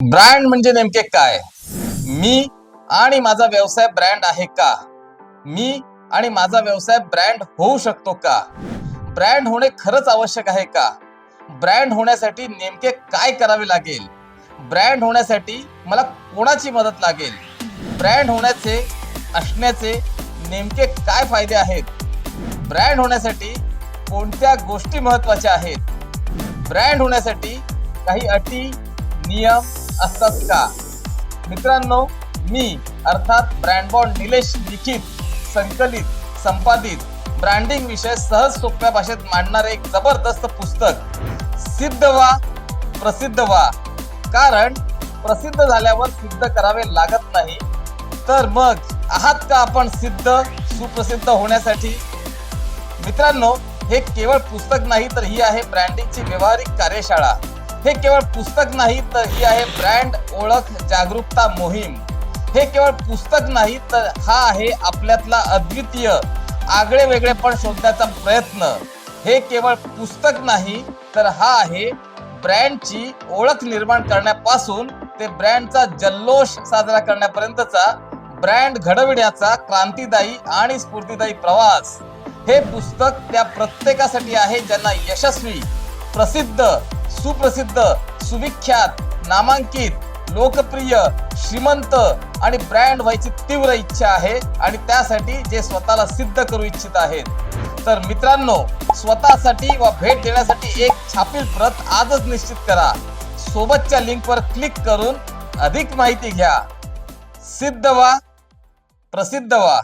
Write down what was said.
Brand म्हणजे नेमके काय? मी आणि माझा व्यवसाय ब्रँड आहे का? मी आणि माझा व्यवसाय ब्रँड होऊ शकतो का? ब्रँड होणे खरंच आवश्यक आहे का? ब्रँड होण्यासाठी नेमके काय करावे लागेल? ब्रँड होण्यासाठी मला कोणाची मदत लागेल? ब्रँड होण्याचे असण्याचे नेमके काय फायदे आहेत? ब्रँड होण्यासाठी कोणत्या गोष्टी महत्त्वाच्या आहेत? ब्रँड होण्यासाठी काही अटी नियम असतात का? मित्रांनो मी अर्थात ब्रँडबॉन्ड निलेश लिखित संकलित संपादित ब्रँडिंग विषय सहज सोप्या भाषेत मांडणारे एक जबरदस्त पुस्तक सिद्ध व्हा प्रसिद्ध व्हा कारण प्रसिद्ध झाल्यावर सिद्ध करावे लागत नाही. तर मग आहात का आपण सिद्ध सुप्रसिद्ध होण्यासाठी? मित्रांनो हे केवळ पुस्तक नाही तर ही आहे ब्रँडिंगची व्यवहारिक कार्यशाळा. हे केवळ पुस्तक नाही तर ही आहे ब्रँड ओळख जागरूकता मोहीम. हे केवळ पुस्तक नाही तर हा आहे आपल्यातला अद्वितीय आगळे वेगळे पण शोधण्याचा प्रयत्न. हे केवळ पुस्तक नाही तर हा आहे ब्रँडची ओळख निर्माण करण्यापासून ते ब्रँडचा जल्लोष साजरा करण्यापर्यंतचा ब्रँड घडविण्याचा क्रांतिदायी आणि स्फूर्तिदायी प्रवास. हे पुस्तक त्या प्रत्येकासाठी आहे ज्यांना यशस्वी प्रसिद्ध सुप्रसिद्ध सुविख्यात नामांकित लोकप्रिय श्रीमंत आणि ब्रँड व्हायची तीव्र इच्छा आहे आणि त्यासाठी जे स्वतःला सिद्ध करू इच्छित आहेत. तर मित्रांनो स्वतःसाठी व भेट देण्यासाठी एक छापील प्रत आजच निश्चित करा. सोबतच्या लिंकवर क्लिक करून अधिक माहिती घ्या. सिद्ध वा प्रसिद्ध वा